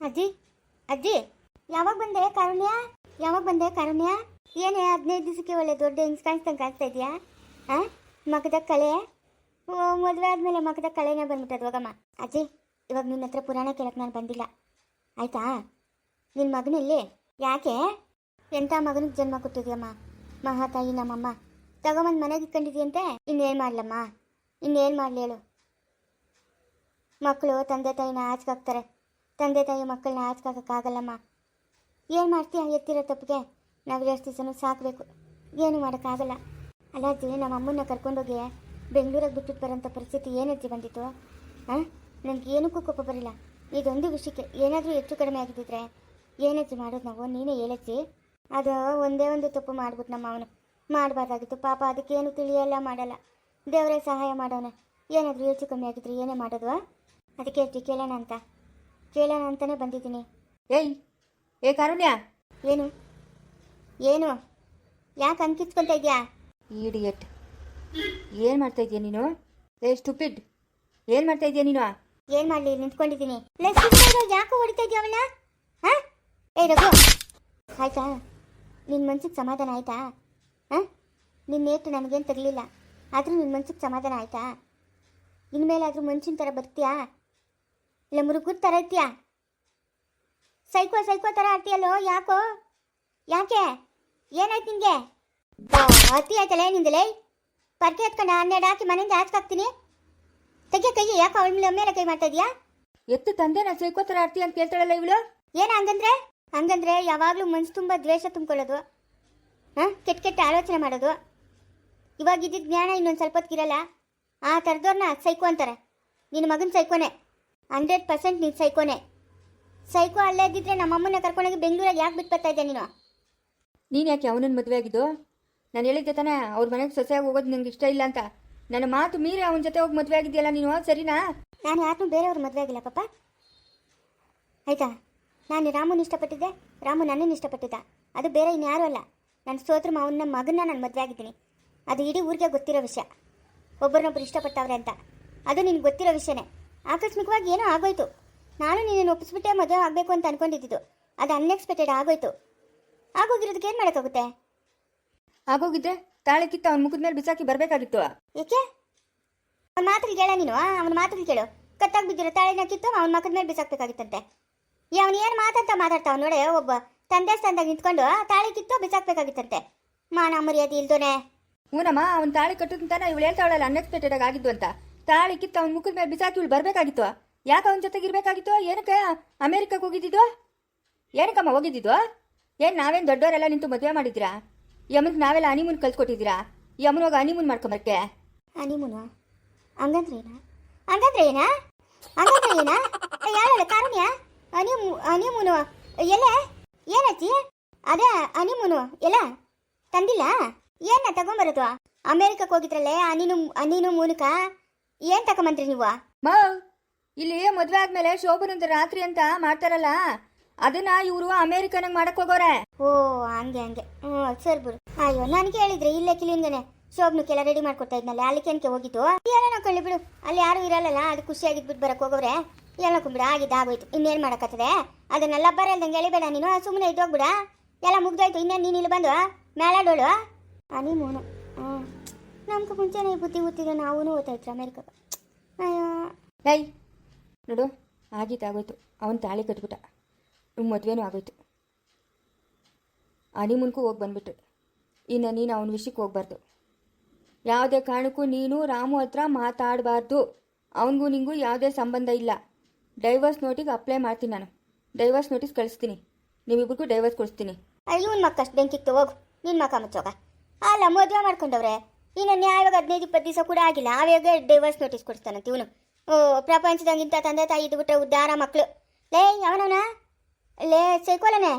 ಅಜ್ಜಿ ಅಜ್ಜಿ, ಯಾವಾಗ ಬಂದೆ ಕಾರುಣ್ಯ? ಯಾವಾಗ ಬಂದೆ ಕಾರುಣ್ಯ? ಏನೇ ಹದಿನೈದು ದಿವಸಕ್ಕೆ ಒಳ್ಳೆ ದೊಡ್ಡ ಹೆಂಗ್ಸ್ ಕಾಣಿಸ್ತಂಗೆ ಕಾಣಿಸ್ತಾ ಇದೆಯಾ ಹಾಂ ಮಗದ ಕಳೆ? ಮದುವೆ ಆದಮೇಲೆ ಮಗದ ಕಳೆನೇ ಬಂದ್ಬಿಟ್ಟದ ಹೋಗಮ್ಮ. ಅಜ್ಜಿ, ಇವಾಗ ನಿನ್ನ ಹತ್ರ ಪುರಾಣ ಕೇಳಕ್ಕೆ ನಾನು ಬಂದಿಲ್ಲ. ಆಯ್ತಾ? ನಿನ್ನ ಮಗನಲ್ಲಿ? ಯಾಕೆ? ಎಂಥ ಮಗನಿಗೆ ಜನ್ಮ ಕೊಟ್ಟಿದ್ಯಮ್ಮ? ಮಹಾತಾಯಿ ನಮ್ಮಮ್ಮ. ತಗೊಂಬಂದು ಮನೆಗೆ ಇಟ್ಕೊಂಡಿದ್ಯಂತೆ ಇನ್ನೇನು ಮಾಡ್ಲಮ್ಮ? ಇನ್ನೇನು ಮಾಡಲಿ ಹೇಳು. ಮಕ್ಕಳು ತಂದೆ ತಾಯಿನ ಆಚ್ಕಾಕ್ತಾರೆ ತಂದೆ ತಾಯಿ ಮಕ್ಕಳನ್ನ ಆಚ್ಕಾಕಕ್ಕಾಗಲ್ಲಮ್ಮ ಏನು ಮಾಡ್ತೀಯ ಎತ್ತಿರೋ ತಪ್ಪಿಗೆ? ನಾವು ಎಷ್ಟು ದಿವಸನೂ ಸಾಕಬೇಕು. ಏನು ಮಾಡೋಕ್ಕಾಗಲ್ಲ. ಅಲ್ಲ ಅಜ್ಜಿ ನಮ್ಮ ಅಮ್ಮನ್ನ ಕರ್ಕೊಂಡೋಗಿ ಬೆಂಗಳೂರಿಗೆ ಬಿಟ್ಬಿಟ್ಟು ಬರೋಂಥ ಪರಿಸ್ಥಿತಿ ಏನಜ್ಜಿ ಬಂದಿತ್ತು? ಹಾಂ? ನನಗೆ ಏನಕ್ಕೂ ಕೋಪ ಬರಲಿಲ್ಲ ಇದೊಂದು ವಿಷಯಕ್ಕೆ ಏನಾದರೂ ಹೆಚ್ಚು ಕಡಿಮೆ ಆಗಿದ್ದಿದ್ರೆ ಏನಜ್ಜಿ ಮಾಡೋದು ನಾವು? ನೀನೇ ಹೇಳಜ್ಜಿ ಅದು ಒಂದೇ ಒಂದು ತಪ್ಪು ಮಾಡ್ಬಿಟ್ಟು ನಮ್ಮ ಅವನು. ಮಾಡಬಾರ್ದಾಗಿತ್ತು. ಪಾಪ ಅದಕ್ಕೇನು ತಿಳಿಯಲ್ಲ ಮಾಡಲ್ಲ. ದೇವರೇ ಸಹಾಯ ಮಾಡೋಣ. ಏನಾದರೂ ಹೆಚ್ಚು ಕಮ್ಮಿ ಆಗಿದ್ರೆ ಏನೇ ಮಾಡೋದು? ಅದಕ್ಕೆ ಕೇಳೋಣ ಅಂತ. ಕೇಳೋಣ ಅಂತಲೇ ಬಂದಿದ್ದೀನಿ. ಏಯ್ ಏ ಕಾರುಣ್ಯ. ಏನು? ಏನು? ಯಾಕೆ ಅಂಕಿತ್ಕೊಳ್ತಾ ಇದೆಯಾ? ಇಡಿಯಟ್ ಏನು ಮಾಡ್ತಾ ಇದೀಯ ನೀನು? ಏ ಸ್ಟುಪಿಡ್ ಏನು ಮಾಡ್ತಾ ಇದೀಯ ನೀನು? ಏನು ಮಾಡಲಿ ನಿಂತ್ಕೊಂಡಿದ್ದೀನಿ. ಯಾಕೆ ಹೊಡಿತಾ ಇದೆಯಾ ಅವನ ಹಾಂ? ಏ ರಘು. ಆಯ್ತಾ? ನಿನ್ನ ಮನ್ಸಿಗೆ ಸಮಾಧಾನ ಆಯ್ತಾ? ಹಾಂ? ನಿನ್ನ ನೇಟು ನನಗೇನು ತಗಲಿಲ್ಲ ಆದರೂ ನಿನ್ನ ಮನ್ಸಿಗೆ ಸಮಾಧಾನ ಆಯ್ತಾ? ಇನ್ಮೇಲಾದರೂ ಮನ್ಸಿನ ಥರ ಬರ್ತೀಯಾ? ಇಲ್ಲ ಮುರುಗುರ್ ಥರ ಇರ್ತೀಯಾ? ಸೈಕೋ ಸೈಕೋ ಥರ ಆಡ್ತೀಯಲ್ಲೋ ಯಾಕೋ? ಯಾಕೆ? ಏನಾಯ್ತು ನಿನಗೆ? ಅತಿ ಆಯ್ತಲ್ಲ ನಿಂದಲೇ? ಪರ್ಕೆ ಎತ್ಕೊಂಡು ಹನ್ನೆರಡು ಹಾಕಿ ಮನೆಯಿಂದ ಹಾಕ್ತೀನಿ. ತೆಗೆ ಕೈ ಯಾಕೆ ಅವಳ ಮೇಲೆ ಮೇಲೆ ಕೈ ಮಾಡ್ತಾ ಇದೀಯಾ? ಎತ್ತು ತಂದೆ ಸೈಕೋ ಥರ ಆಡ್ತೀಯ ಅಂತ ಕೇಳ್ತಾಳಲ್ಲ ಇವಳು? ಏನ ಹಂಗಂದ್ರೆ? ಹಂಗಂದ್ರೆ ಯಾವಾಗಲೂ ಮನ್ಸು ತುಂಬ ದ್ವೇಷ ತುಂಬಿಕೊಳ್ಳೋದು. ಹಾಂ? ಕೆಟ್ಟ ಕೆಟ್ಟ ಆಲೋಚನೆ ಮಾಡೋದು. ಇವಾಗ ಇದ್ದಿದ್ದ ಜ್ಞಾನ ಇನ್ನೊಂದು ಸ್ವಲ್ಪ ಹೊತ್ತಿಗಿರಲ್ಲ ಆ ಥರದವ್ರನ್ನ ಸೈಕೋ ಅಂತಾರೆ. ನಿನ್ನ ಮಗನ ಸೈಕೋನೆ. ಹಂಡ್ರೆಡ್ ಪರ್ಸೆಂಟ್ ನೀನು ಸೈಕೋನೆ. ಸೈಕೋ ಅಲ್ಲೇ ಇದ್ದಿದ್ರೆ ನಮ್ಮಮ್ಮನ ಕರ್ಕೊಂಡೋಗಿ ಬೆಂಗಳೂರಿಗೆ ಯಾಕೆ ಬಿಟ್ಟು ಬರ್ತಾ ಇದ್ದೆ ನೀನು? ನೀನು ಯಾಕೆ ಅವನನ್ನ ಮದುವೆ ಆಗಿದ್ದು? ನಾನು ಹೇಳಿದ್ದೆ ತಾನೇ ಅವ್ರ ಮನೆಗೆ ಸೊಸೆಯಾಗಿ ಹೋಗೋದು ನಂಗೆ ಇಷ್ಟ ಇಲ್ಲ ಅಂತ. ನನ್ನ ಮಾತು ಮೀರಿ ಅವನ ಜೊತೆ ಹೋಗಿ ಮದುವೆ ಆಗಿದೆಯಲ್ಲ ನೀನು ಸರಿನಾ? ನಾನು ಯಾರನ್ನೂ ಬೇರೆಯವ್ರ ಮದುವೆ ಆಗಿಲ್ಲ ಪಾಪ. ಆಯ್ತಾ? ನಾನು ರಾಮನ ಇಷ್ಟಪಟ್ಟಿದ್ದೆ ರಾಮು ನನ್ನನ್ನು ಇಷ್ಟಪಟ್ಟಿದ್ದ. ಅದು ಬೇರೆ ಇನ್ಯಾರೂ ಅಲ್ಲ. ನಾನು ಸೋತ್ರ ಮಾವನ ಮಗನ್ನ ನಾನು ಮದುವೆ ಆಗಿದ್ದೀನಿ. ಅದು ಇಡೀ ಊರಿಗೆ ಗೊತ್ತಿರೋ ವಿಷಯ. ಒಬ್ಬರನ್ನೊಬ್ರು ಇಷ್ಟಪಟ್ಟವ್ರೆ ಅಂತ. ಅದು ನಿನಗೆ ಗೊತ್ತಿರೋ ವಿಷಯನೇ. ಆಕಸ್ಮಿಕವಾಗಿ ಏನೋ ಆಗೋಯ್ತು. ನಾನು ನೀನೇನು ಒಪ್ಪಿಸ್ಬಿಟ್ಟೆ ಮದುವೆ ಆಗಬೇಕು ಅಂತ ಅನ್ಕೊಂಡಿದ್ದು. ಅದು ಅನ್ಎಕ್ಸ್ಪೆಕ್ಟೆಡ್ ಆಗೋಯ್ತು. ಆಗೋಗಿರೋದಕ್ಕೆ ಏನು ಮಾಡೋಕ್ಕಾಗುತ್ತೆ? ಆಗೋಗಿದ್ರೆ ತಾಳೆ ಕಿತ್ತ ಅವ್ನ ಮುಖದ ಮೇಲೆ ಬಿಸಾಕಿ ಬರಬೇಕಾಗಿತ್ತು. ಏಕೆ? ಅವನ ಮಾತ್ರ ಕೇಳ ನೀನು ಅವನ ಮಾತ್ರ ಕೇಳು. ಕತ್ತಾಗಿ ಬಿದ್ದಿರೋ ತಾಳಿನ ಕಿತ್ತು ಅವನ ಮಕ್ಕದ ಮೇಲೆ ಬಿಸಾಕ್ಬೇಕಾಗಿತ್ತಂತೆ. ಅವನು ಏನು ಮಾತಂತ ಮಾತಾಡ್ತಾವ ನೋಡಿ ಒಬ್ಬ ತಂದೆ ಸ್ಥಾನದಾಗ ನಿಂತ್ಕೊಂಡು ತಾಳಿ ಕಿತ್ತು ಬಿಸಾಕ್ಬೇಕಾಗಿತ್ತಂತೆ. ಮಾನ ಮರ್ಯಾದೆ ಇಲ್ದೋನೆ. ಊನಮ್ಮ ಅವ್ನ ತಾಳಿ ಕಟ್ಟುದಂತ ಇವಳು ಹೇಳ್ತಾವಳಲ್ಲ ಅನ್ಎಕ್ಸ್ಪೆಕ್ಟೆಡ್ ಆಗಿ ಆಗಿದ್ದು ಅಂತ. ತಾಳಿ ಕಿತ್ತ ಅವ್ನ ಮುಖದ ಮೇಲೆ ಬಿಸಾಕಿ ಇವಳು ಬರಬೇಕಾಗಿತ್ತು ಯಾಕೆ ಅವನ ಜೊತೆಗೆ ಇರಬೇಕಾಗಿತ್ತು ಏನಕ್ಕೆ ಅಮೇರಿಕಕ್ಕೆ ಹೋಗಿದ್ದಿದ್ದು ಏನಕ್ಕಮ್ಮ ಹೋಗಿದ್ದಿದ್ದು ಏನು ನಾವೇನು ದೊಡ್ಡವರೆಲ್ಲ ನಿಂತು ಮದುವೆ ಮಾಡಿದ್ರಾ ಯಮನ್ಗೆ ನಾವೆಲ್ಲ ಅನಿಮೂನ್ ಕಲ್ತ್ಕೊಟ್ಟಿದ್ದೀರಾ ಯಮನ್ ಹೋಗಿ ಅನಿಮೂನ್ ಮಾಡ್ಕೊಂಬರ್ಕೆ? ಹನಿಮೂನು ಹಂಗಂದ್ರೆ ಏನ? ಹಂಗಂದ್ರೆ ಏನ? ಹಂಗಂದ್ರೆ ಏನ? ಯಾರಲ್ಲ, ಕಾರುಣ್ಯ? ಅನಿಮು ಅನಿಮೂನು ಎಲ್ಲ? ಏನಜ್ಜಿ ಅದೇ ಅನಿಮೂನು ಎಲ್ಲ? ತಂದಿಲ್ಲ? ಏನ ತಗೊಂಬರೋದು? ಅಮೇರಿಕಕ್ಕೆ ಹೋಗಿದ್ರಲ್ಲೇ ಅನಿನು ಅನಿನು ಮೂನಕ ಏನ್ ತಗೊಂಬಂದ್ರಿ ನೀವು? ಮಾ ಇಲ್ಲಿ ಮದುವೆ ಆದ್ಮೇಲೆ ಶೋಭನಂದ ರಾತ್ರಿ ಅಂತ ಮಾಡ್ತಾರಲ್ಲ ಅದನ್ನ ಇವರು ಅಮೇರಿಕನಾಗ ಮಾಡಕ್ ಹೋಗೋರೆ. ಓ ಹಂಗೆ ಹಂಗೆ. ಹ್ಞೂ ಸರಿ ಬಿಡು. ಅಯ್ಯೋ ನನಗೆ ಹೇಳಿದ್ರೆ ಇಲ್ಲೇ ಕಿಲಿಂದನೆ ಶೋಭನು ಕೆಲ ರೆಡಿ ಮಾಡ್ಕೊಡ್ತಾ ಇದ್ನಲ್ಲ ಅಲ್ಲಿ ಕೆನಕ್ಕೆ ಹೋಗಿದ್ದು? ಏನೋ ಕಳ್ಳಿ ಬಿಡು ಅಲ್ಲಿ ಯಾರು ಇರಲ್ಲಲ್ಲ ಅದು ಖುಷಿಯಾಗಿದ್ಬಿಟ್ಟು ಬರಕ್ ಹೋಗೋರೆ ಎಲ್ಲ ಕುಂಬಿಡ ಆಗಿದ್ದು ಆಗೋಯ್ತು ಇನ್ನೇನು ಮಾಡಕತ್ತದೆ? ಅದನ್ನೆಲ್ಲ ಬರಲ್ದಂಗೆ ಎಳಿಬೇಡ ನೀನು ಸುಮ್ಮನೆ ಇದ್ದೋಗ್ಬಿಡ ಎಲ್ಲ ಮುಗ್ದೋಯ್ತು ಇನ್ನೇನು ನೀನು ಇಲ್ಲಿ ಬಂದು ಮೇಲಾಡೋಳು ಅನಿ ಮೂನು ಹ್ಞೂ ನಮ್ಗೆ ಮುಂಚೆನೇ ಬುದ್ಧಿ ಗೊತ್ತಿದೆ ನಾವೂ ಓದ್ತಾಯಿದ್ರು ಅಮೇರಿಕಾಗ. ಲೈ ನೋಡು ಆಗಿತ್ತು ಆಗೋಯ್ತು. ಅವನು ತಾಳಿ ಕಟ್ಬಿಟ್ಟ. ಮದುವೆನೂ ಆಗೋಯ್ತು. ಹನಿಮೂನ್ಗೂ ಹೋಗಿ ಬಂದ್ಬಿಟ್ಟು ಇನ್ನು ನೀನು ಅವನ ವಿಷಯಕ್ಕೆ ಹೋಗ್ಬಾರ್ದು. ಯಾವುದೇ ಕಾರಣಕ್ಕೂ ನೀನು ರಾಮು ಹತ್ರ ಮಾತಾಡಬಾರ್ದು. ಅವನಿಗೂ ನಿಂಗೂ ಯಾವುದೇ ಸಂಬಂಧ ಇಲ್ಲ. ಡೈವರ್ಸ್ ನೋಟಿಗೆ ಅಪ್ಲೈ ಮಾಡ್ತೀನಿ ನಾನು. ಡೈವರ್ಸ್ ನೋಟಿಸ್ ಕಳಿಸ್ತೀನಿ. ನಿಮ್ಮಿಬ್ಬರಿಗೂ ಡೈವರ್ಸ್ ಕೊಡಿಸ್ತೀನಿ. ಅಯ್ಯೋ ಮಕ್ಕಷ್ಟು ಬೆಂಕಿತ್ತು ಹೋಗು ನಿನ್ನ ಮಕ್ಕ ಮುಚ್ಚೋಗ. ಅಲ್ಲ ಮದುವೆ ಮಾಡ್ಕೊಂಡವ್ರೆ. ಇನ್ನು ಯಾವಾಗ ಹದಿನೈದು ಇಪ್ಪತ್ತು ದಿವಸ ಕೂಡ ಆಗಿಲ್ಲ. ಆವಾಗ ಡೈವರ್ಸ್ ನೋಟಿಸ್ ಕೊಡ್ತಾನಂತ ಇವನು. ಓ ಪ್ರಪಂಚದಂಗಿಂತ ತಂದೆ ತಾಯಿ ಇದ್ದು ಬಿಟ್ರೆ ಉದ್ದಾರ ಮಕ್ಕಳು ಲೇ ಯಾವನವನ? ಲೇ ಸೈಕೋಲನೇ?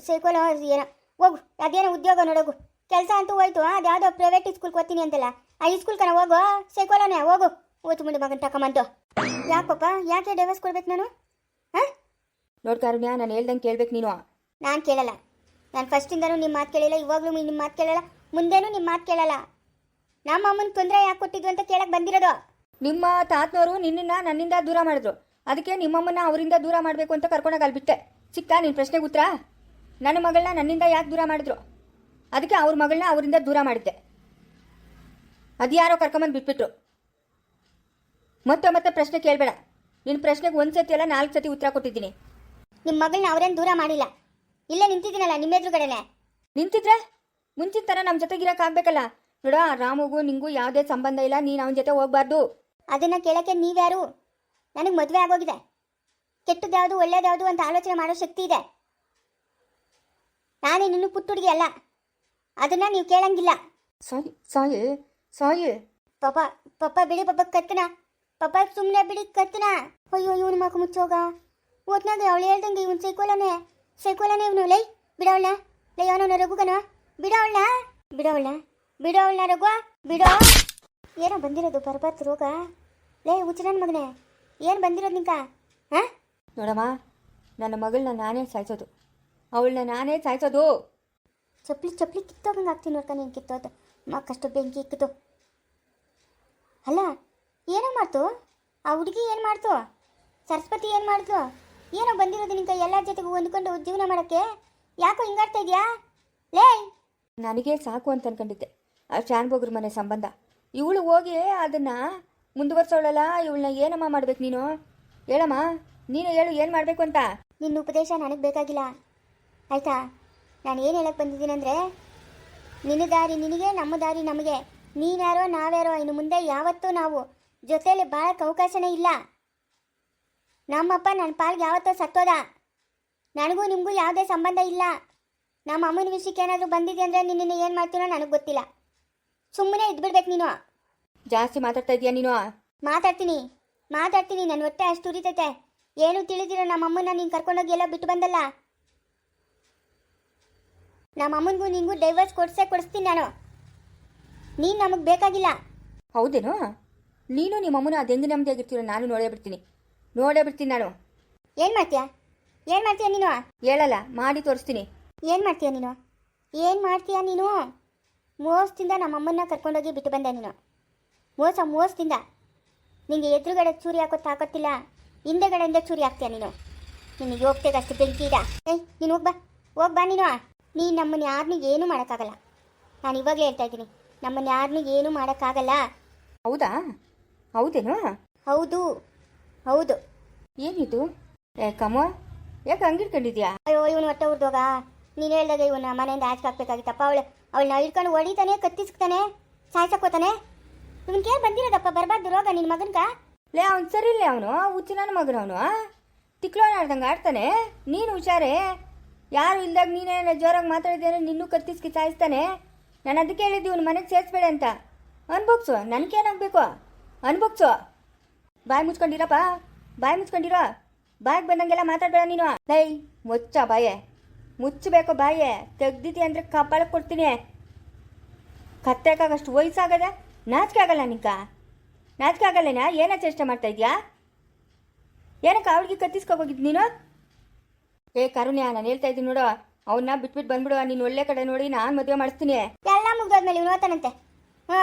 ಸೈಕೋಲ ಏನೋ. ಹೋಗು ಅದೇನೋ ಉದ್ಯೋಗ ನೋಡೋಗು. ಕೆಲಸ ಅಂತೂ ಹೋಯ್ತು. ಅದ್ಯಾವುದೋ ಪ್ರೈವೇಟ್ ಸ್ಕೂಲ್ಗೆ ಓದ್ತೀನಿ ಅಂತಲ್ಲ. ಆ ಸ್ಕೂಲ್ ಕಣ ಹೋಗು. ಸೈಕೋಲನೇ ಹೋಗು. ಓತು ಮುಂದೆ ಮಗನ ತಕೊಂಬಂತು ಯಾಕಪ್ಪ ಯಾಕೆ ಡೈವರ್ಸ್ ಕೊಡ್ಬೇಕು ನಾನು? ಹಾಂ? ನೋಡ್ ಕಾರುಣ್ಯ ನಾನು ಹೇಳ್ದಂಗೆ ಕೇಳ್ಬೇಕು ನೀನು. ನಾನು ಕೇಳಲ್ಲ. ನಾನು ಫಸ್ಟಿಂದನೂ ನಿಮ್ಮ ಮಾತು ಕೇಳಿಲ್ಲ ಇವಾಗಲೂ ನಿಮ್ಮ ಮಾತು ಕೇಳಲ್ಲ. ಮುಂದೇನೂ ನಿಮ್ಮ ಮಾತು ಕೇಳಲ್ಲ. ನಮ್ಮ ಅಮ್ಮನ ತೊಂದರೆ ಯಾಕೆ ಕೊಟ್ಟಿದ್ದು ಅಂತ ಕೇಳಕ್ ಬಂದಿರೋದು? ನಿಮ್ಮ ತಾತನವರು ನಿನ್ನನ್ನ ನನ್ನಿಂದ ದೂರ ಮಾಡಿದ್ರು. ಅದಕ್ಕೆ ನಿಮ್ಮಮ್ಮನ ಅವರಿಂದ ದೂರ ಮಾಡಬೇಕು ಅಂತ ಕರ್ಕೊಂಡೋಗಿ ಅಲ್ಬಿಟ್ಟೆ. ಚಿಕ್ಕ ನಿನ್ನ ಪ್ರಶ್ನೆಗೆ ಉತ್ತರ? ನನ್ನ ಮಗಳನ್ನ ನನ್ನಿಂದ ಯಾಕೆ ದೂರ ಮಾಡಿದ್ರು? ಅದಕ್ಕೆ ಅವ್ರ ಮಗಳನ್ನ ಅವರಿಂದ ದೂರ ಮಾಡಿದ್ದೆ. ಅದು ಯಾರೋ ಕರ್ಕೊಂಬಂದು ಬಿಟ್ಬಿಟ್ರು. ಮತ್ತೆ ಮತ್ತೆ ಪ್ರಶ್ನೆ ಕೇಳಬೇಡ. ನಿನ್ನ ಪ್ರಶ್ನೆಗೆ ಒಂದು ಸತಿ ಅಲ್ಲ ನಾಲ್ಕು ಸತಿ ಉತ್ತರ ಕೊಟ್ಟಿದ್ದೀನಿ. ನಿಮ್ಮ ಮಗಳನ್ನ ಅವರೇನು ದೂರ ಮಾಡಿಲ್ಲ? ಇಲ್ಲೇ ನಿಂತಿದ್ದೀನಲ್ಲ ನಿಮ್ಮ ಎದುರುಗಡೆನೆ? ನಿಂತಿದ್ರೆ? ಮುಂಚಿನ ಥರ ನಮ್ಮ ಜೊತೆಗಿರಕ್ಕೆ ಆಗ್ಬೇಕಲ್ಲ. ನೋಡ ರಾಮುಗೂ ನಿಂಗೂ ಯಾವುದೇ ಸಂಬಂಧ ಇಲ್ಲ ನೀನು ಅವನ ಜೊತೆ ಹೋಗ್ಬಾರ್ದು. ಅದನ್ನ ಕೇಳಕ್ಕೆ ನೀವ್ಯಾರು? ನನಗೆ ಮದುವೆ ಆಗೋಗಿದೆ. ಕೆಟ್ಟದ್ಯಾವುದು ಒಳ್ಳೇದ್ಯಾವುದು ಅಂತ ಆಲೋಚನೆ ಮಾಡೋ ಶಕ್ತಿ ಇದೆ. ನಾನೇ ನಿನ್ನ ಪುಟ್ಟುಡುಗಿ ಅಲ್ಲ. ಅದನ್ನ ನೀವು ಕೇಳಂಗಿಲ್ಲ. ಸಾಯಿ ಸಾಯಿ ಸಾಯಿ. ಪಾಪ ಪಾಪ ಬಿಡಿ ಪಾಪ ಕತ್ತನ. ಪಾಪ ಸುಮ್ಮನೆ ಬಿಡಿ ಕತ್ತನ. ಅಯ್ಯೋ ಇವನು ಮಗ ಮುಚ್ಚೋಗ. ಓದ್ನಾಗ ಅವಳು ಹೇಳ್ದಂಗೆ ಇವನು ಸೈಕೋಲನೆ. ಸೈಕೋಲನೆ ಇವನು. ಲೈ ಬಿಡವಳ ಲೈ ಅವನ ರಘುಗನ. ಬಿಡವಳ ಬಿಡವಳ ಬಿಡವಳ ರಘು ಬಿಡೋ. ಏನೋ ಬಂದಿರೋದು ಬರ್ಬಾರ್ದು ರೋಗ. ಲೇ ಹುಚ್ಚ ನನ್ನ ಮಗನೇ ಏನು ಬಂದಿರೋದು ನಿಂಕ ಹಾಂ? ನೋಡಮ್ಮ ನನ್ನ ಮಗಳನ್ನ ನಾನೇ ಸಾಯಿಸೋದು. ಅವಳನ್ನ ನಾನೇ ಸಾಯಿಸೋದು. ಚಪ್ಪಲಿ ಚಪ್ಪಲಿ ಕಿತ್ತೋಗಂಗೆ ಆಗ್ತೀನಿ ನೋಡ್ಕ ನೀನು ಕಿತ್ತೋದು. ಮಕ್ಕಷ್ಟು ಬೆಂಕಿ ಇಕ್ಕಿತು ಅಲ್ಲ ಏನೋ ಮಾಡ್ತು? ಆ ಹುಡುಗಿ ಏನು ಮಾಡ್ತು? ಸರಸ್ವತಿ ಏನು ಮಾಡ್ತು? ಏನೋ ಬಂದಿರೋದು ನಿಂಕ ಎಲ್ಲರ ಜೊತೆಗೂ ಹೊಂದ್ಕೊಂಡು ಜೀವನ ಮಾಡೋಕ್ಕೆ? ಯಾಕೋ ಹಿಂಗಾಡ್ತಾ ಇದೆಯಾ? ಲೇ! ನನಗೆ ಸಾಕು ಅಂತ ಅನ್ಕೊಂಡಿದ್ದೆ. ಆ ಶಾನ್ಭೋಗ್ರ ಮನೆ ಸಂಬಂಧ. ಇವಳು ಹೋಗಿ ಅದನ್ನ ಮುಂದುವರ್ಸೋಳಲ್ಲ, ಇವಳನ್ನ ಏನಮ್ಮ ಮಾಡ್ಬೇಕು ನೀನು? ಹೇಳಮ್ಮ, ನೀನು ಹೇಳು, ಏನು ಮಾಡಬೇಕು ಅಂತ? ನಿನ್ನ ಉಪದೇಶ ನನಗೆ ಬೇಕಾಗಿಲ್ಲ. ಆಯ್ತಾ? ನಾನು ಏನು ಹೇಳಕ್ಕೆ ಬಂದಿದ್ದೀನಂದರೆ ನಿನ್ನ ದಾರಿ ನಿನಗೆ, ನಮ್ಮ ದಾರಿ ನಮಗೆ. ನೀನ್ಯಾರೋ, ನಾವ್ಯಾರೋ, ಇನ್ನು ಮುಂದೆ ಯಾವತ್ತೂ ನಾವು ಜೊತೆಯಲ್ಲಿ ಬಾಳಕ್ಕೆ ಅವಕಾಶನೇ ಇಲ್ಲ. ನಮ್ಮಪ್ಪ ನನ್ನ ಪಾಲ್ಗೆ ಯಾವತ್ತೋ ಸತ್ತೋದ. ನನಗೂ ನಿಮಗೂ ಯಾವುದೇ ಸಂಬಂಧ ಇಲ್ಲ. ನಮ್ಮ ಅಮ್ಮನ ವಿಷಯಕ್ಕೆ ಏನಾದರೂ ಬಂದಿದೆ ಅಂದರೆ ನಿನ್ನನ್ನು ಏನು ಮಾಡ್ತೀನೋ ನನಗೆ ಗೊತ್ತಿಲ್ಲ. ಸುಮ್ಮನೆ ಇದ್ಬಿಡ್ಬೇಕು ನೀನು. ಜಾಸ್ತಿ ಮಾತಾಡ್ತಾ ಇದೀಯ ನೀನು? ಮಾತಾಡ್ತೀನಿ. ಮಾತಾಡ್ತೀನಿ ನನ್ನ ಹೊಟ್ಟೆ ಅಷ್ಟು ಉರಿತೈತೆ. ಏನು ತಿಳಿದಿರೋ ನಮ್ಮಮ್ಮನ ನೀನು ಕರ್ಕೊಂಡೋಗಿ ಎಲ್ಲ ಬಿಟ್ಟು ಬಂದಲ್ಲ? ನಮ್ಮ ಅಮ್ಮನಿಗೂ ನಿಂಗೂ ಡೈವರ್ಸ್ ಕೊಡ್ಸೇ ಕೊಡಿಸ್ತೀನಿ ನಾನು. ನೀನು ನಮಗೆ ಬೇಕಾಗಿಲ್ಲ. ಹೌದೇನೋ? ನೀನು ನಿಮ್ಮಮ್ಮನ ಅದು ಹೆಂಗೆ ನೆಮ್ಮದಿಯಾಗಿರ್ತೀರೋ ನಾನು ನೋಡೇ ಬಿಡ್ತೀನಿ. ನೋಡೇ ಬಿಡ್ತೀನಿ ನಾನು. ಏನು ಮಾಡ್ತೀಯ? ಏನು ಮಾಡ್ತೀಯ ನೀನು? ಹೇಳಲ್ಲ ಮಾಡಿ ತೋರಿಸ್ತೀನಿ. ಏನು ಮಾಡ್ತೀಯ ನೀನು? ಏನು ಮಾಡ್ತೀಯ ನೀನು? ಮೋಸದಿಂದ ನಮ್ಮಮ್ಮನ್ನ ಕರ್ಕೊಂಡೋಗಿ ಬಿಟ್ಟು ಬಂದೆ ನೀನು. ಮೋಸ ಮೋಸದಿಂದ ನಿಂಗೆ ಎದುರುಗಡೆ ಚೂರಿ ಹಾಕೋ ತಾಕತ್ತಿಲ್ಲ. ಹಿಂದೆಗಡೆಯಿಂದ ಚೂರಿ ಹಾಕ್ತೀಯ ನೀನು. ನಿನಗೆ ಹೋಗ್ತೇಗ ಅಷ್ಟು ಬೆಂಕಿ ಇದ ಏಯ್ ನೀನು ಹೋಗ್ಬಾ. ಹೋಗ್ಬಾ ನೀನು. ನೀನು ನಮ್ಮನ್ನ ಯಾರನ್ನೂ ಏನೂ ಮಾಡೋಕ್ಕಾಗಲ್ಲ. ನಾನು ಇವಾಗಲೇ ಹೇಳ್ತಾ ಇದ್ದೀನಿ. ನಮ್ಮನ್ನ ಯಾರನ್ನೂ ಏನೂ ಮಾಡೋಕ್ಕಾಗಲ್ಲ. ಹೌದಾ? ಹೌದೇನೋ? ಹೌದು. ಹೌದು. ಏನಿದು? ಏ ಕಮೋ ಯಾಕೆ ಹಂಗಿಟ್ಕೊಂಡಿದ್ಯಾ ಅಯ್ಯೋ ಇವನು ಹೊಟ್ಟೆ ಉರ್ದೋಗ? ನೀನು ಹೇಳ್ದಾಗ ಇವನ ಮನೆಯಿಂದ ಆಚೆ ಹಾಕ್ಬೇಕಾಗಿತ್ತಪ್ಪ ಅವಳು. ಅವಳನ್ನ ಹಿಡ್ಕೊಂಡು ಹೊಡಿತಾನೆ ಕತ್ತಿಸ್ತಾನೆ ಸಾಯ್ಸಕ್ಕೋತಾನೆ. ಇವನ್ಗೆ ಬಂದಿರೋದಪ್ಪ, ಬರಬಾರ್ದು ರೋಗ ನಿನ್ನ ಮಗನ್ಗ? ಲೇ, ಅವ್ನು ಸರಿ ಇಲ್ಲೇ ಅವನು ಹುಚ್ಚಿನ ಮಗನ ಅವನು ತಿಕ್ಲೋನ್ ಆಡ್ದಂಗೆ ಆಡ್ತಾನೆ, ನೀನು ಹುಷಾರೇ? ಯಾರು ಇಲ್ದಾಗ ನೀನೇನ ಜೋರಾಗಿ ಮಾತಾಡಿದ್ರೆ ನಿನ್ನೂ ಕತ್ತಿಸ್ಕಿ ಸಾಯಿಸ್ತಾನೆ? ನಾನು ಅದಕ್ಕೆ ಹೇಳಿದ್ದು ಇವನು ಮನೆಗೆ ಸೇರಿಸ್ಬೇಡ ಅಂತ. ಅನ್ಭೋಗ್ಸು ನನಗೇನಾಗಬೇಕು ಅನ್ಭೋಗ್ಸು ಬಾಯಿ ಮುಚ್ಕೊಂಡಿರಪ್ಪ, ಬಾಯಿ ಮುಚ್ಕೊಂಡಿರೋ? ಬಾಯಿಗೆ ಬಂದಂಗೆಲ್ಲ ಮಾತಾಡಬೇಡ ನೀನು. ಲೈ, ಮೊಚ್ಚ ಬಾಯೆ. ಮುಚ್ಚಬೇಕು ಬಾಯೆ. ತೆಗ್ದಿತಿ ಅಂದರೆ ಕಪಾಳ ಕೊಡ್ತೀನಿ. ಕತ್ತೇಕಾಗಷ್ಟು ವಯಸ್ಸಾಗದ? ನಾಚಿಕೆ ಆಗಲ್ಲ ನಿಕ್ಕ ನಾಚಿಕೆ ಆಗಲ್ಲೇನಾ? ಏನ ಚೇಷ್ಟೆ ಮಾಡ್ತಾ ಇದೀಯಾ? ಏನಕ್ಕೆ ಅವಳಿಗೆ ಕತ್ತಿಸ್ಕೋಬೋಗಿದ್ದು ನೀನು? ಏ ಕರುಣ್ಯ, ನಾನು ಹೇಳ್ತಾ ಇದ್ದೀನಿ ನೋಡು. ಅವನ್ನ ಬಿಟ್ಬಿಟ್ಟು ಬಂದ್ಬಿಡು. ನೀನು ಒಳ್ಳೆ ಕಡೆ ನೋಡಿ ನಾನು ಮದುವೆ ಮಾಡಿಸ್ತೀನಿ. ಎಲ್ಲ ಮುಗ್ದೋದ್ಮೇಲೆ ಇವನು ಓದ್ತಾನಂತೆ. ಹ್ಞೂ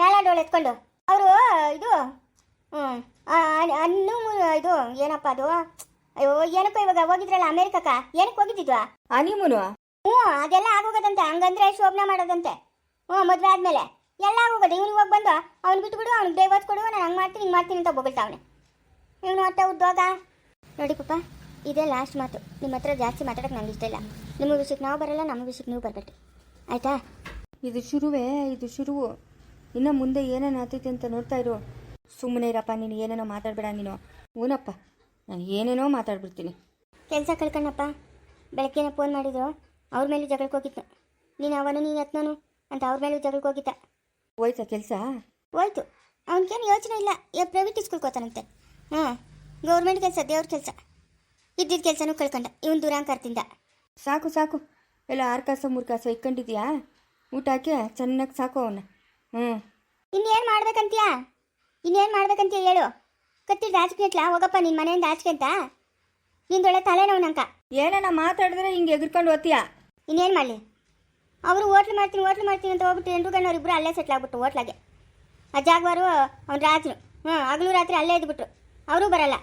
ಮೇಲಾಡೋಳು ಎತ್ಕೊಂಡು. ಅವರು, ಇದು ಹ್ಞೂ ಅನ್ನು ಇದು, ಏನಪ್ಪ ಅದು? ಅಯ್ಯೋ ಏನಪ್ಪ ಇವಾಗ ಹೋಗಿದ್ರಲ್ಲ ಅಮೆರಿಕಕ್ಕ? ಏನಕ್ಕೆ ಹೋಗಿದ್ದಿದ್ವಾ ಹನಿಮೂನು. ಹ್ಞೂ ಅದೆಲ್ಲ ಆಗೋಗದಂತೆ. ಹಂಗಂದ್ರೆ ಶೋಭನ ಮಾಡೋದಂತೆ. ಹ್ಞೂ ಮದುವೆ ಆದಮೇಲೆ. ಎಲ್ಲ ಆಗೋಗದೆ. ಇವ್ನಿಗೆ ಹೋಗಿ ಬಂದು ಅವ್ನು ಬಿಟ್ಬಿಡು ಅವ್ನಿಗೆ ಡೈವರ್ಸ್ ಕೊಡು ನಾನು ಹಂಗೆ ಮಾಡ್ತೀನಿ ಹಿಂಗೆ ಮಾಡ್ತೀನಿ ಅಂತ ಬೊಗಳ್ತಾವನೆ ಇವನು ಹೊಟ್ಟೆ ಉದ್ದೋಗ. ನೋಡಿ ಪಪ್ಪ ಇದೇ ಲಾಸ್ಟ್ ಮಾತು. ನಿಮ್ಮ ಹತ್ರ ಜಾಸ್ತಿ ಮಾತಾಡೋಕೆ ನಂಗೆ ಇಷ್ಟ ಇಲ್ಲ. ನಿಮ್ಮ ವಿಷಯಕ್ಕೆ ನಾವು ಬರಲ್ಲ ನಮ್ಮ ವಿಷಯಕ್ಕೆ ನೀವು ಬರಬೇಡಿ ಆಯಿತಾ? ಇದು ಶುರುವೇ ಇದು ಶುರುವು ಇನ್ನು ಮುಂದೆ ಏನೇನು ಆಗ್ತೈತೆ ಅಂತ ನೋಡ್ತಾ ಇರು. ಸುಮ್ಮನೆ ಇರಪ್ಪ ನೀನು ಏನೇನೋ ಮಾತಾಡಬೇಡ ನೀನು. ಹೂನಪ್ಪ ನಾನು ಏನೇನೋ ಮಾತಾಡ್ಬಿಡ್ತೀನಿ. ಕೆಲಸ ಕಳ್ಕಣ್ಣಪ್ಪ. ಬೆಳಗ್ಗೆನ ಫೋನ್ ಮಾಡಿದ್ರು. ಅವ್ರ ಮೇಲೆ ಜಗಳಕ್ಕೆ ಹೋಗಿತ್ತು ನೀನು ಅವನು ನೀನು ಎತ್ನೋನು ಅಂತ ಅವ್ರ ಮೇಲೆ ಜಗಳಕ್ಕೆ ಹೋಗಿದ್ದ. ಹೋಯ್ತಾ ಕೆಲಸ? ಹೋಯ್ತು. ಅವನಿಗೇನು ಯೋಚನೆ ಇಲ್ಲ. ಇವಾಗ ಪ್ರೈವೇಟ್ ಸ್ಕೂಲ್ಗೆ ಹೋಗ್ತಾನಂತೆ. ಹ್ಞೂ ಗೌರ್ಮೆಂಟ್ ಕೆಲಸ ದೇವ್ರ ಕೆಲಸ. ಇದ್ದಿದ್ದ ಕೆಲಸನೂ ಕಳ್ಕೊಂಡ. ಇವನು ದುರಾಂಕಾರದಿಂದ. ಸಾಕು ಸಾಕು. ಎಲ್ಲ ಆರು ಕಾಸು ಮೂರು ಕಾಸು ಇಕ್ಕೊಂಡಿದ್ಯಾ ಊಟ ಹಾಕಿ ಚೆನ್ನಾಗಿ ಸಾಕು ಅವನ್ನ ಹ್ಞೂ ಇನ್ನೇನು ಮಾಡ್ಬೇಕಂತೀಯ? ಇನ್ನೇನು ಮಾಡ್ಬೇಕಂತೀಯ ಹೇಳು? ಕತ್ತಿಟ್ಟು ಆಚೆಗೆಟ್ಲ ಹೋಗಪ್ಪ ನಿನ್ ಮನೆಯಿಂದ ಆಚೆ ಅಂತ. ನಿಂದೊಳ್ಳೆ ತಲೆನೋವು ನಂಕ ಏನೇನ ಮಾತಾಡಿದ್ರೆ ಹಿಂಗೆ ಎಗ್ರಿಕೊಂಡು ಓದ್ತೀಯ? ಇನ್ನೇನು ಮಾಡಲಿ? ಅವರು ಹೋಟ್ಲು ಮಾಡ್ತೀನಿ ಹೋಟ್ಲು ಮಾಡ್ತೀನಿ ಅಂತ ಹೋಗ್ಬಿಟ್ಟು ಎಂಟು ಗಣ್ಣವ್ರು ಇಬ್ಬರು ಅಲ್ಲೇ ಸೆಟ್ಲ್ ಆಗ್ಬಿಟ್ಟು ಹೋಟ್ಲಾಗೆ. ಆ ಜಾಗವಾರು ಅವ್ನು ರಾತ್ರಿ ಹ್ಞೂ ಹಗಲು ರಾತ್ರಿ ಅಲ್ಲೇ ಇದ್ಬಿಟ್ರು. ಅವರು ಬರಲ್ಲ.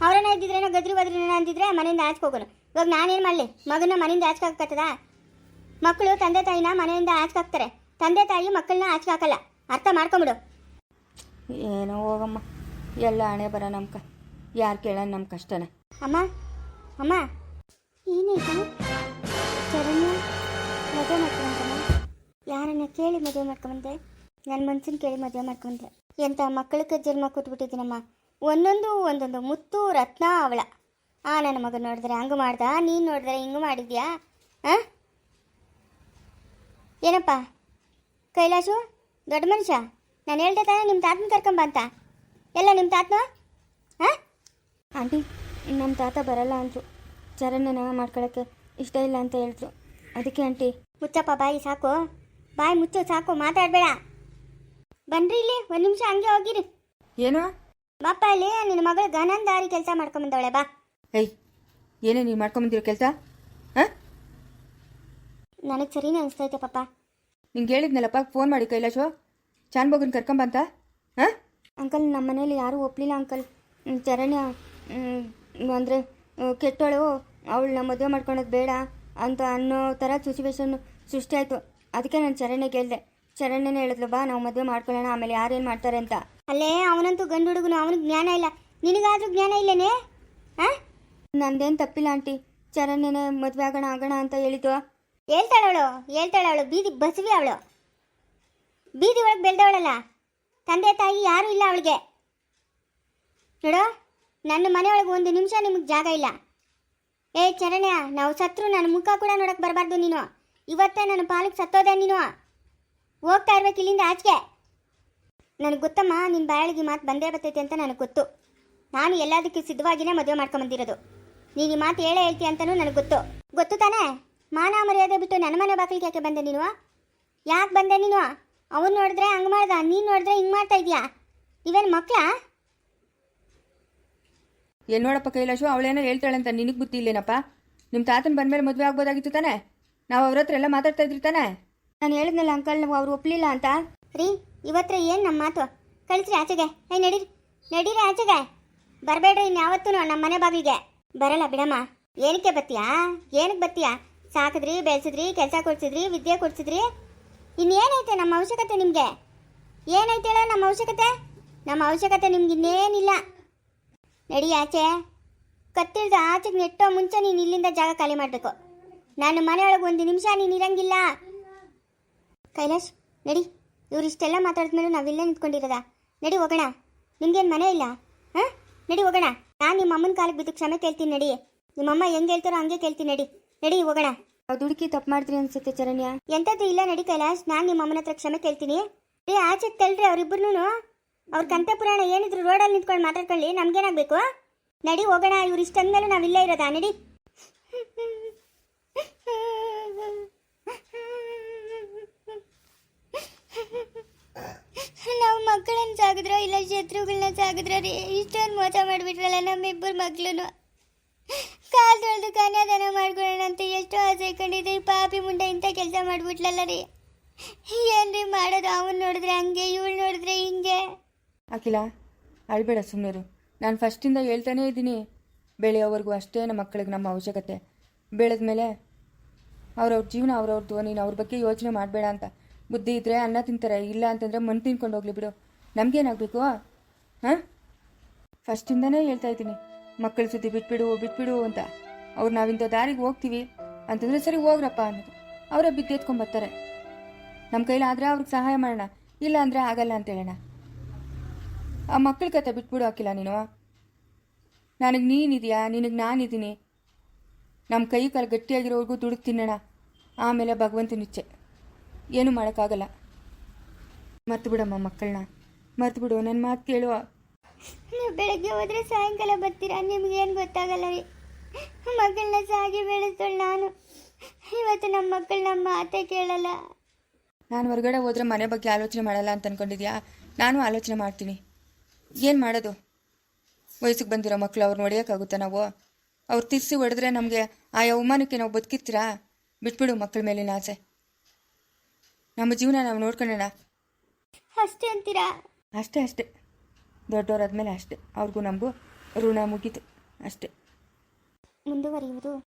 ಇದ್ದಿದ್ರೆ ಇದ್ದಿದ್ರೇನೋ ಗದ್ರಿ ಬದ್ರಿನ ಅಂದಿದ್ರೆ ಮನೆಯಿಂದ ಆಚೆ ಹೋಗೋನು. ಇವಾಗ ನಾನೇನು ಮಾಡಲಿ? ಮಗನ ಮನೆಯಿಂದ ಆಚೆ ಹಾಕತ್ತದ ಮಕ್ಕಳು ತಂದೆ ತಾಯಿನ ಮನೆಯಿಂದ ಆಚೆ ಹಾಕ್ತಾರೆ. ತಂದೆ ತಾಯಿ ಮಕ್ಕಳನ್ನ ಆಚೆ ಹಾಕಲ್ಲ. ಅರ್ಥ ಮಾಡ್ಕೊಂಬಿಡು. ಏನೋ ಹೋಗಮ್ಮ. ಎಲ್ಲ ಹಣೆ ಬರ ನಮ್ಕ. ಯಾರು ಕೇಳೋಣ ನಮ್ಮ ಕಷ್ಟನ. ಅಮ್ಮ ಅಮ್ಮ. ಏನಾಯ್ತು ಚರಣ್ಯ, ಮದುವೆ ಮಾಡ್ಕೊಂಬಂದಮ್ಮ ಯಾರನ್ನ ಕೇಳಿ ಮದುವೆ ಮಾಡ್ಕೊಂಬಂದೆ ನನ್ನ ಮನ್ಸನ್ನ ಕೇಳಿ ಮದುವೆ ಮಾಡ್ಕೊಂಡೆ ಎಂಥ ಮಕ್ಕಳಿಗೆ ಜನ್ಮ ಕೊಟ್ಬಿಟ್ಟಿದ್ದೀನಮ್ಮ. ಒಂದೊಂದು ಒಂದೊಂದು ಮುತ್ತು ರತ್ನ ಅವಳ. ಆ, ನನ್ನ ಮಗ ನೋಡಿದ್ರೆ ಹಂಗೆ ಮಾಡ್ದ, ನೀನು ನೋಡಿದ್ರೆ ಹಿಂಗೆ ಮಾಡಿದ್ಯಾ? ಹಾಂ ಏನಪ್ಪ? ಕೈಲಾಸು, ದೊಡ್ಡ ಮನುಷ್ಯ. ನಾನು ಹೇಳ್ದೆ ತಾನೇ ನಿಮ್ಮ ತಾತನ ಕರ್ಕೊಂಬ ಅಂತ ಎಲ್ಲ ನಿಮ್ಮ ತಾತನ? ಹಾಂ? ಆಂಟಿ ನಮ್ಮ ತಾತ ಬರಲ್ಲ ಅಂದರು. ಚರಣ್ಣನ ಮಾಡ್ಕೊಳಕ್ಕೆ ಇಷ್ಟ ಇಲ್ಲ ಅಂತ ಹೇಳಿದ್ರು. ಅದಕ್ಕೆ ಆಂಟಿ ಮುಚ್ಚಪ್ಪ ಬಾಯಿ ಸಾಕು. ಬಾಯಿ ಮುಚ್ಚು ಸಾಕು ಮಾತಾಡಬೇಡ. ಬನ್ರಿ ಇಲ್ಲಿ ಒಂದು ನಿಮಿಷ ಹಂಗೆ ಹೋಗಿರಿ. ಏನು? ಬಾಪ ಇಲ್ಲಿ ನಿನ್ನ ಮಗಳು ಗನಂದಾರಿ ಕೆಲಸ ಮಾಡ್ಕೊಂಬಂದವಳೆ ಬಾ. ಏಯ್ ಏನೇ ನೀನು ಮಾಡ್ಕೊಂಬಂದಿರೋ ಕೆಲಸ? ಹಾಂ? ನನಗೆ ಸರಿನೇ ಅನಿಸ್ತೈತೆ ಪಾಪ. ನಿಂಗೆ ಹೇಳಿದ್ನಲ್ಲಪ್ಪ ಫೋನ್ ಮಾಡಿ ಕೈಲಾಶು. ಚಾನ್ಬೋಗನ್ ಕರ್ಕೊಂಬಂತ ಹಾಂ? ಅಂಕಲ್ ನಮ್ಮ ಮನೇಲಿ ಯಾರೂ ಒಪ್ಪಲಿಲ್ಲ ಅಂಕಲ್. ಚರಣ್ಯ ಅಂದರೆ ಕೆಟ್ಟವಳು. ನಮ್ಮ ಮದುವೆ ಮಾಡ್ಕೊಳೋದು ಬೇಡ ಅಂತ ಅನ್ನೋ ಥರ ಸಿಚುವೇಶನ್ ಸೃಷ್ಟಿ ಆಯಿತು ಅದಕ್ಕೆ ನಾನು ಚರಣ್ಯ ಕೇಳಿದೆ ಚರಣ್ಯನೇ ಹೇಳಿದ್ಲು ಬಾ ನಾವು ಮದುವೆ ಮಾಡ್ಕೊಳ್ಳೋಣ. ಆಮೇಲೆ ಯಾರೇನು ಮಾಡ್ತಾರೆ ಅಂತ. ಅಲ್ಲೇ ಅವನಂತೂ ಗಂಡು ಹುಡುಗನು ಅವನಿಗೆ ಜ್ಞಾನ ಇಲ್ಲ. ನಿನಗಾದರೂ ಜ್ಞಾನ ಇಲ್ಲನೇ? ಹಾಂ? ನಂದೇನು ತಪ್ಪಿಲ್ಲ ಆಂಟಿ. ಚರಣ್ಯನೇ ಮದುವೆ ಆಗೋಣ ಆಗೋಣ ಅಂತ ಹೇಳಿದ್ದು ಹೇಳ್ತಾಳವಳು ಹೇಳ್ತಾಳವಳು. ಬೀದಿ ಬಸವಿ ಅವಳು. ಬೀದಿ ಒಳಗೆ ಬೆಳೆದವಳಲ್ಲ. ತಂದೆ ತಾಯಿ ಯಾರೂ ಇಲ್ಲ ಅವಳಿಗೆ. ನೋಡು, ನನ್ನ ಮನೆಯೊಳಗೆ ಒಂದು ನಿಮಿಷ ನಿಮಗೆ ಜಾಗ ಇಲ್ಲ. ಏ ಚರಣ್ಯ ನಾವು ಸತ್ರು, ನನ್ನ ಮುಖ ಕೂಡ ನೋಡಕ್ಕೆ ಬರಬಾರ್ದು ನೀನು. ಇವತ್ತೇ ನನ್ನ ಪಾಲಿಗೆ ಸತ್ತೋದೆ ನೀನು. ಹೋಗ್ತಾ ಇರ್ಬೇಕು ಇಲ್ಲಿಂದ ಆಚೆಗೆ. ನನಗೆ ಗೊತ್ತಮ್ಮ ನಿನ್ನ ಬಾಯಳಿಗೆ ಮಾತು ಬಂದೇ ಬರ್ತೈತೆ ಅಂತ ನನಗೆ ಗೊತ್ತು. ನಾನು ಎಲ್ಲದಕ್ಕೆ ಸಿದ್ಧವಾಗಿನೇ ಮದುವೆ ಮಾಡ್ಕೊಂಬಂದಿರೋದು ನೀನು ಈ ಮಾತು ಹೇಳೇ ಹೇಳ್ತೀಯ ಅಂತಲೂ ನನಗೆ ಗೊತ್ತು. ಗೊತ್ತು ತಾನೇ? ಮಾನ ಮರ್ಯಾದೆ ಬಿಟ್ಟು ನನ್ನ ಮನೆ ಬಾಗಿಲಿಗೆ ಯಾಕೆ ಬಂದೆ ನೀನು? ಯಾಕೆ ಬಂದೆ ನೀನು? ಅವನು ನೋಡಿದ್ರೆ ಹಂಗೆ ಮಾಡ್ದ ನೀನು ನೋಡಿದ್ರೆ ಹಿಂಗೆ ಮಾಡ್ತಾ ಇದೀಯಾ? ಇವೇನು ಮಕ್ಕಳ ಏನು ನೋಡಪ್ಪ ಕೈಲಾಶು ಅವಳೇನೋ ಹೇಳ್ತಾಳೆ ಅಂತ ನಿನಗೆ ಬುದ್ಧಿ ಇಲ್ಲೇನಪ್ಪ? ನಿಮ್ಮ ತಾತನ ಬಂದಮೇಲೆ ಮದುವೆ ಆಗ್ಬೋದಾಗಿತ್ತು ತಾನೆ? ನಾವು ಅವ್ರ ಹತ್ರ ಎಲ್ಲ ಮಾತಾಡ್ತಾ ಇದ್ರಿ ತಾನೆ? ನಾನು ಹೇಳಿದ್ನಲ್ಲ ಅಂಕಲ್ ನಾವು ಅವ್ರು ಒಪ್ಪಲಿಲ್ಲ ಅಂತ. ರೀ ಇವತ್ತರ ಏನು ನಮ್ಮ ಮಾತು? ಕಳಿಸ್ರಿ ಆಚೆಗೆ. ಐ ನಡೀರಿ. ನಡೀರಿ ಆಚೆಗೆ. ಬರಬೇಡ್ರಿ ಇನ್ಯಾವತ್ತೂ ನಮ್ಮ ಮನೆ ಬಾಗಿಲಿಗೆ. ಬರಲ್ಲ ಬಿಡಮ್ಮ. ಏನಕ್ಕೆ ಬತ್ತೀಯಾ? ಏನಕ್ಕೆ ಬತ್ತೀಯಾ? ಸಾಕಿದ್ರಿ ಬೆಳೆಸಿದ್ರಿ ಕೆಲಸ ಕೊಡ್ಸಿದ್ರಿ ವಿದ್ಯೆ ಕೊಡ್ಸಿದ್ರಿ. ಇನ್ನೇನೈತೆ ನಮ್ಮ ಅವಶ್ಯಕತೆ ನಿಮಗೆ? ಏನೈತೆ ಹೇಳ ನಮ್ಮ ಅವಶ್ಯಕತೆ? ನಮ್ಮ ಅವಶ್ಯಕತೆ ನಿಮ್ಗೆ ಇನ್ನೇನಿಲ್ಲ. ನಡಿ ಆಚೆ. ಕತ್ತಿಳ್ದು ಆಚೆಗೆ ನೆಟ್ಟೋ ಮುಂಚೆ ನೀನು ಇಲ್ಲಿಂದ ಜಾಗ ಖಾಲಿ ಮಾಡಬೇಕು. ನಾನು ಮನೆಯೊಳಗೆ ಒಂದು ನಿಮಿಷ ನೀನು ಇರಂಗಿಲ್ಲ. ಕೈಲಾಶ್, ನಡಿ. ಇವ್ರು ಇಷ್ಟೆಲ್ಲ ಮಾತಾಡಿದ್ಮೇಲೆ ನಾವಿಲ್ಲೇ ನಿಂತ್ಕೊಂಡಿರೋದ? ನಡಿ ಹೋಗೋಣ. ನಿಮ್ಗೇನು ಮನೆ ಇಲ್ಲ? ಹಾಂ? ನಡಿ ಹೋಗೋಣ. ನಾನು ನಿಮ್ಮ ಅಮ್ಮನ ಕಾಲಕ್ಕೆ ಬಿದ್ದು ಕ್ಷಮೆ ಕೇಳ್ತೀನಿ ನಡಿ. ನಿಮ್ಮಮ್ಮ ಹೆಂಗೆ ಹೇಳ್ತಾರೋ ಹಂಗೆ ಕೇಳ್ತೀನಿ ನಡಿ. ನಡಿ ಹೋಗೋಣ. ನಾವು ದುಡುಕಿ ತಪ್ಪು ಮಾಡಿದ್ರಿ ಅನ್ಸುತ್ತೆ ಚರಣ್ಯ. ಎಂಥದ್ದು ಇಲ್ಲ ನಡಿ ಕೈಲಾಶ್, ನಾನು ನಿಮ್ಮ ಅಮ್ಮನ ಹತ್ರ ಕ್ಷಮೆ ಕೇಳ್ತೀನಿ. ರೀ, ಆಚೆ ತಳ್ರಿ ಅವ್ರಿಬ್ರು ಅವ್ರ ಕಂತೆ ಪುರಾಣ ಏನಿದ್ರು ರೋಡಲ್ಲಿ ನಿಂತ್ಕೊಂಡು ಮಾತಾಡ್ಕೊಳ್ಳಿ, ನಮ್ಗೇನಾಗಬೇಕು? ನಡಿ ಹೋಗೋಣ, ಇವ್ರು ಇಷ್ಟಂದ್ಮೇಲೆ ನಾವು ಇಲ್ಲೇ ಇರೋದಾ? ನಡಿ. ನಾವು ಮಕ್ಕಳನ್ನ ಸಾಗಿದ್ರೋ, ಇಲ್ಲ ಶತ್ರುಗಳನ್ನ ಸಾಗಿದ್ರೋ ರೀ, ಇಷ್ಟೊಂದು ಮೋಸ ಮಾಡಿಬಿಟ್ರಲ್ಲ ನಮ್ಮಿಬ್ಬರು ಮಕ್ಳು ಕಾಲ್ ತೊಳೆದು ಕನ್ಯಾದಾನ ಮಾಡ್ಕೊಳ್ಳೋಣ ಅಂತ ಎಷ್ಟು ಆಸೆ ಕಂಡಿದ್ದೆ ಪಾಪಿ ಮುಂಡ ಇಂಥ ಕೆಲಸ ಮಾಡಿಬಿಟ್ಲಲ್ಲ ರೀ. ಏನ್ರಿ ಮಾಡೋದು? ಅವನು ನೋಡಿದ್ರೆ ಹಂಗೆ, ಇವಳು ನೋಡಿದ್ರೆ ಹಿಂಗೆ. ಅಖಿಲ, ಅಳ್ಬೇಡ ಸುಮ್ಮನೆ ನಾನು ಫಸ್ಟಿಂದ ಹೇಳ್ತಾನೇ ಇದ್ದೀನಿ. ಬೆಳೆಯೋವರೆಗೂ ಅಷ್ಟೇ ನಮ್ಮ ಮಕ್ಕಳಿಗೆ ನಮ್ಮ ಅವಶ್ಯಕತೆ. ಬೆಳೆದ ಮೇಲೆ ಅವ್ರವ್ರ ಜೀವನ ಅವ್ರವ್ರದ್ದು ನೀನು ಅವ್ರ ಬಗ್ಗೆ ಯೋಚನೆ ಮಾಡಬೇಡ ಅಂತ. ಬುದ್ಧಿ ಇದ್ದರೆ ಅನ್ನ ತಿಂತಾರೆ, ಇಲ್ಲ ಅಂತಂದರೆ ಮಣ್ಣು ತಿನ್ಕೊಂಡು ಹೋಗ್ಲಿ ಬಿಡು. ನಮಗೇನಾಗಬೇಕು? ಹಾಂ? ಫಸ್ಟಿಂದನೇ ಹೇಳ್ತಾ ಇದ್ದೀನಿ. ಮಕ್ಕಳ ಸುದ್ದಿ ಬಿಟ್ಬಿಡು ಬಿಟ್ಬಿಡು ಅಂತ. ಅವ್ರು ನಾವಿಂಥ ದಾರಿಗೆ ಹೋಗ್ತೀವಿ. ಅಂತಂದರೆ ಸರಿ ಹೋಗ್ರಪ್ಪ ಅನ್ನೋದು. ಅವರೇ ಬಿದ್ದು ಎತ್ಕೊಂಬರ್ತಾರೆ ನಮ್ಮ ಕೈಲಾದರೆ ಅವ್ರಿಗೆ ಸಹಾಯ ಮಾಡೋಣ. ಇಲ್ಲ ಅಂದರೆ ಆಗಲ್ಲ ಅಂತ ಹೇಳೋಣ. ಆ ಮಕ್ಕಳ ಕತೆ ಬಿಟ್ಬಿಡು ಹಾಕಿಲ್ಲ ನೀನು. ನನಗೆ ನೀನಿದೆಯಾ? ನಿನಗೆ ನಾನಿದ್ದೀನಿ. ನಮ್ಮ ಕೈ ಕಾಲು ಗಟ್ಟಿಯಾಗಿರೋವರೆಗೂ ದುಡುಕ್ ತಿನ್ನೋಣ. ಆಮೇಲೆ ಭಗವಂತನಿಚ್ಛೆ ಏನು ಮಾಡೋಕ್ಕಾಗಲ್ಲ. ಮರ್ತು ಬಿಡಮ್ಮ ಮಕ್ಕಳನ್ನ ಮರ್ತು ಬಿಡು ನನ್ನ ಮಾತು ಕೇಳುವ ನೀವು ಬೆಳಗ್ಗೆ ಹೋದರೆ ಸಾಯಂಕಾಲ ಬರ್ತೀರಾ? ನಿಮಗೇನು ಗೊತ್ತಾಗಲ್ಲ ರೀ. ಮಕ್ಕಳನ್ನ ಸಾಗಿ ಬೆಳೆಸ್ತಳು ನಾನು. ಇವತ್ತು ನಮ್ಮ ಮಕ್ಕಳು ನಮ್ಮ ಮಾತೇ ಕೇಳಲ್ಲ. ನಾನು ಹೊರಗಡೆ ಹೋದರೆ ಮನೆ ಬಗ್ಗೆ ಆಲೋಚನೆ ಮಾಡಲ್ಲ ಅಂತ ಅಂದ್ಕೊಂಡಿದ್ಯಾ ನಾನು ಆಲೋಚನೆ ಮಾಡ್ತೀನಿ. ಏನು ಮಾಡೋದು? ವಯಸ್ಸಿಗೆ ಬಂದಿರೋ ಮಕ್ಕಳು ಅವ್ರು ನೋಡಿಯೋಕ್ಕಾಗುತ್ತಾ ನಾವು? ಅವ್ರು ತಿರ್ಸಿ ಹೊಡೆದ್ರೆ ನಮಗೆ ಆ ಅವಮಾನಕ್ಕೆ ನಾವು ಬದುಕಿರ್ತೀರಾ? ಬಿಟ್ಬಿಡು ಮಕ್ಕಳ ಮೇಲಿನ ಆಸೆ. ನಮ್ಮ ಜೀವನ ನಾವು ನೋಡ್ಕೊಳ್ಳೋಣ ಅಷ್ಟೇ ಅಂತೀರಾ? ಅಷ್ಟೇ ಅಷ್ಟೇ. ದೊಡ್ಡವರಾದ್ಮೇಲೆ ಅಷ್ಟೇ. ಅವ್ರಿಗೂ ನಮಗೂ ಋಣ ಮುಗೀತು ಅಷ್ಟೇ. ಮುಂದುವರಿಯುವುದು